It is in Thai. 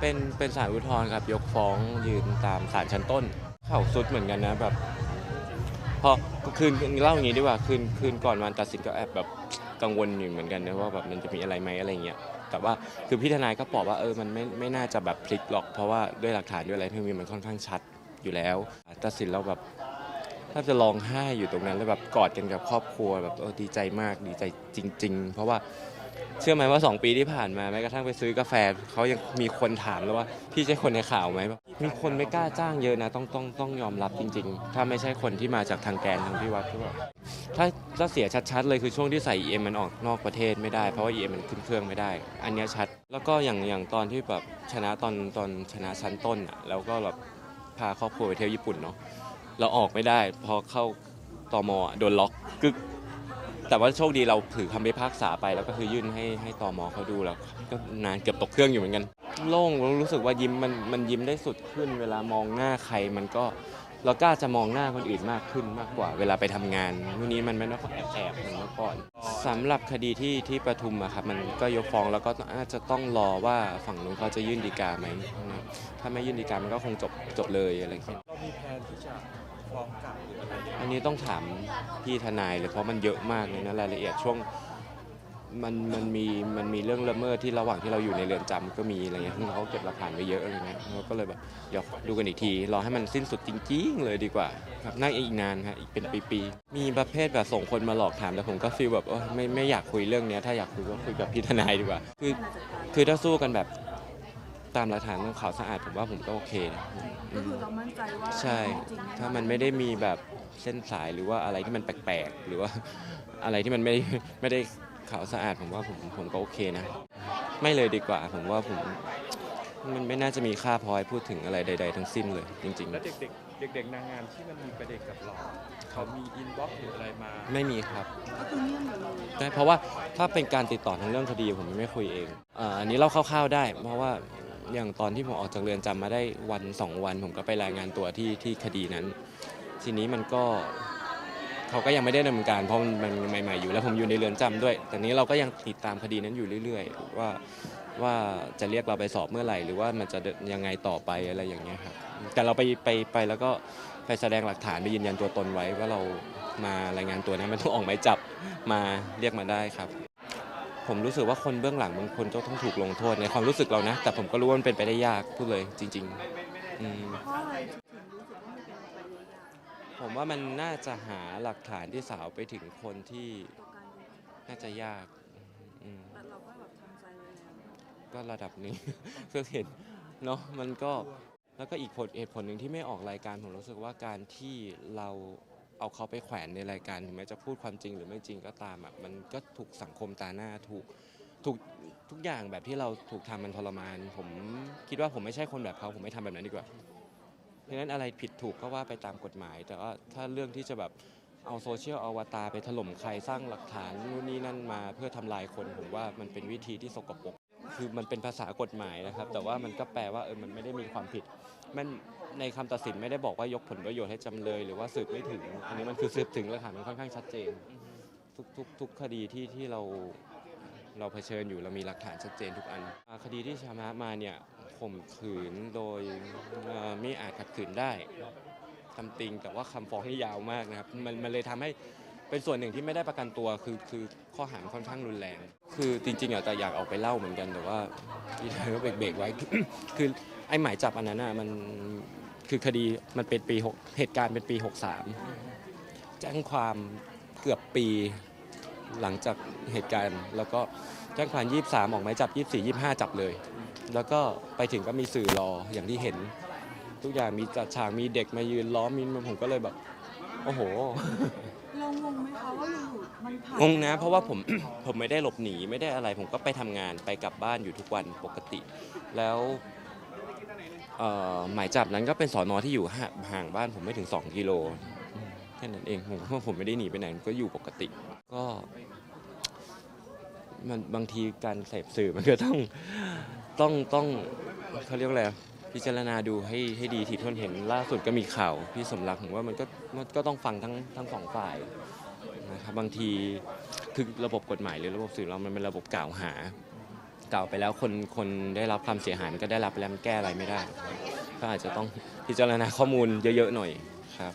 เป็นเป็นศาลอุทธรณ์ครับยกฟ้องยืนตามศาลชั้นต้น เข่าสุดเหมือนกันนะแบบ พอคืนเล่าอย่างนี้ดีกว่าคืนคืนก่อนวันตัดสินก็แอบแบบกังวลอยู่เหมือนกันนะว่าแบบมันจะมีอะไรไหมอะไรเงี้ยแต่ว่าคือพี่ทนายก็บอกว่าเออมันไม่ไม่น่าจะแบบพลิกหรอก เพราะว่าด้วยหลักฐานด้วยอะไรที่มีมันค่อนข้างชัดอยู่แล้วตัดสินเราแบบแทบจะร้องไห้อยู่ตรงนั้นแล้วแบบกอดกันกับครอบครัวแบบเออดีใจมากดีใจจริง ๆ เพราะว่า เชื่อไหมว่า 2 ปีที่ผ่านมาแม้กระทั่งไปซื้อกาแฟเขายังมีคนถามแล้วว่าพี่ใช่คนในข่าวไหมมีคนไม่กล้าจ้างเยอะนะต้องต้องต้องยอมรับจริง ๆ ถ้าไม่ใช่คนที่มาจากทางแกนทางพี่วัดที่ว่าถ้าถ้าเสียชัดๆเลยคือช่วงที่ใส่ EM มันออกนอกประเทศไม่ได้เพราะว่า EM มันขึ้นเครื่องไม่ได้ อันนี้ชัด แล้วก็อย่างอย่างตอนที่แบบชนะตอนตอนชนะชั้นต้นอะแล้วก็แบบพาครอบครัวไปเที่ยวญี่ปุ่นเนาะเราออกไม่ได้พอเข้าตมอโดนล็อกกึก แต่ว่าโชคดีเราถือคำพิพากษาไปแล้วก็คือยื่นให้ให้ตอมอเขาดูแล้วก็นานเกือบตกเครื่องอยู่เหมือนกัน โล่งรู้สึกว่ายิ้มมันมันยิ้มได้สุดขึ้น เวลามองหน้าใครมันก็เรากล้าจะมองหน้าคนอื่นมากขึ้นมากกว่า เวลาไปทำงานวันนี้มันไม่ต้องแอบแอบเหมือนเมื่อก่อนสำหรับคดีที่ที่ประทุมอะครับมันก็ยกฟ้องแล้วก็อาจจะต้องรอว่าฝั่งนู้นเขาจะยื่นดีกาไหมถ้าไม่ยื่นดีกามันก็คงจบจบเลยอะไรอย่างเงี้ย มีแผนที่จะฟ้องกลับหรืออะไรยังไงอันนี้ต้องถามพี่ทนายเลยเพราะมันเยอะมากเลยนะรายละเอียดช่วงมันมันมีมันมีเรื่องละเมิดที่ระหว่างที่เราอยู่ในเรือนจำก็มีอะไรเงี้ยซึ่งเขาเก็บหลักฐานไว้เยอะอะไรเงี้ยเราก็เลยแบบเดี๋ยวดูกันอีกที รอให้มันสิ้นสุดจริง ๆ เลยดีกว่าครับน่าอีกนานครับอีกเป็นปีๆมีประเภทแบบส่งคนมาหลอกถามแต่ผมก็ฟีลแบบเออไม่ไม่อยากคุยเรื่องเนี้ยถ้าอยากคุยก็คุยกับพี่ทนายดีกว่าคือคือถ้าสู้กันแบบ ตามหลักฐานของข่าวสะอาดผมว่าผมก็โอเคนะอืก็มคือเรามั่นใจว่าใช่จริงๆถ้ามันไม่ได้มีแบบเส้นสายหรือว่าอะไรที่มันแปลกๆ หรือว่าอะไรที่มันไม่ไม่ได้ขาวสะอาดผมว่าผมผมก็โอเคนะ ไม่เลยดีกว่าผมว่าผมมันไม่น่าจะมีค่าพอให้พูดถึงอะไรใด ๆ ทั้งสิ้นเลยจริงแล้วเด็กๆเด็กๆนางงามที่มันมีประเด็นกับเราเขามีอินบ็อกซ์หรืออะไรมาๆไม่มีครับก็คือเงียบอยู่เลยใช่เพราะว่าถ้าเป็นการติดต่อทางเรื่องคดีผมไม่คุยเองอาอันนี้เล่าคร่าวๆได้ เพราะว่า อย่างตอนที่ผมออกจากเรือนจำมาได้วันสองวัน ผมก็ไปรายงานตัวที่ที่คดีนั้น ทีนี้มันก็เขาก็ยังไม่ได้ดำเนินการเพราะมันมันใหม่ๆอยู่แล้วผมอยู่ในเรือนจำด้วย แต่นี้เราก็ยังติดตามคดีนั้นอยู่เรื่อย ๆ ว่าว่าจะเรียกเราไปสอบเมื่อไหร่ หรือว่ามันจะยังไงต่อไปอะไรอย่างเงี้ยครับแต่เราไปไปไปแล้วก็ไปแสดงหลักฐานไปยืนยันตัวตนไว้ว่าเรามารายงานตัวนะมันต้องออกหมายจับมาเรียกมาได้ครับ ผมรู้สึกว่าคนเบื้องหลังบางคนก็ต้องถูกลงโทษในความรู้สึกเรานะ แต่ผมก็รู้ว่ามันเป็นไปได้ยากพูดเลยจริงๆอืมเพราะอะไรถึงรู้สึกว่ามันเป็นไปได้ยากผมว่ามันน่าจะหาหลักฐานที่สาวไปถึงคนที่ต่อการดูน่าจะยากอืมแต่เราก็แบบทำใจไว้แล้วก็ระดับหนี้ก็เห็นเนาะมันก็แล้วก็อีกผลเหตุผลหนึ่งที่ไม่ออกรายการผมรู้สึกว่าการที่เรา เอาเขาไปแขวนในรายการถึงแม้จะพูดความจริงหรือไม่จริงก็ตามอะมันก็ถูกสังคมตาหน้าถูกถูกทุกอย่างแบบที่เราถูกทำมันทรมาน ผมคิดว่าผมไม่ใช่คนแบบเขาผมไม่ทำแบบนั้นดีกว่าเพราะฉะนั้นอะไรผิดถูกก็ว่าไปตามกฎหมาย แต่ว่าถ้าเรื่องที่จะแบบเอาโซเชียลอวตารไปถล่มใครสร้างหลักฐานนู่นนี่นั่นมา เพื่อทำลายคนผมว่ามันเป็นวิธีที่สกปรกคือมันเป็นภาษากฎหมายนะครับ แต่ว่ามันก็แปลว่าเออมันไม่ได้มีความผิด มันในคำตัดสินไม่ได้บอกว่ายกผลประโยชน์ให้จำเลย หรือว่าสืบไม่ถึง อันนี้มันคือสืบถึงหลักฐานมันค่อนข้างชัดเจน ทุกทุกทุกคดีที่ที่เราเราเผชิญอยู่เรามีหลักฐานชัดเจนทุกอันอ่าคดีที่ชนะมาเนี่ยข่มขืนโดยเอ่อไม่อาจขัดขืนได้ทำติงแต่ว่าคำฟ้องนี่ยาวมากนะครับ มันมันเลยทำให้ เป็นส่วนหนึ่งที่ไม่ได้ประกันตัวคือคือข้อหาค่อนข้างรุนแรง คือจริงๆอะแต่อยากออกไปเล่าเหมือนกันแต่ว่าพี่ชายก็เบรกๆไว้ คือไอ้หมายจับอันนั้นอะมันคือคดีมันเป็นปีหกเหตุการณ์เป็นปี 63 แจ้งความเกือบปีหลังจากเหตุการณ์ แล้วก็แจ้งความ 23 ออกหมายจับ 24 25 จับเลย แล้วก็ไปถึงก็มีสื่อรออย่างที่เห็น ทุกอย่างมีจัดฉากมีเด็กมายืนล้อมมีผมก็เลยแบบ โอ้โห เรางงไหมคะว่าอยู่ๆมันผ่านงงนะเพราะว่าผม ผมไม่ได้หลบหนีไม่ได้อะไรผมก็ไปทำงานไปกลับบ้านอยู่ทุกวันปกติ แล้วเอ่อหมายจับนั้นก็เป็นสอนอที่อยู่ห่าห่างบ้านผมไม่ถึง 2 กิโลอืมแค่นั้นเองผมว่าผมไม่ได้หนีไปไหนผมก็อยู่ปกติ ก็ มันบางทีการเสพสื่อมันก็ต้องต้องต้องเขาเรียกว่าอะไรอะ พิจารณาดูให้ให้ดีทีท่วนเห็นล่าสุดก็มีข่าวพี่สมรักผมว่ามันก็มันก็ต้องฟังทั้งทั้งสองฝ่ายนะครับบางทีคือระบบกฎหมายหรือระบบสื่อเรามันเป็นระบบกล่าวหากล่าวไปแล้วคนคนได้รับความเสียหายมันก็ได้รับไปแล้วมันแก้อะไรไม่ได้ ก็อาจจะต้องพิจารณาข้อมูลเยอะๆหน่อยครับ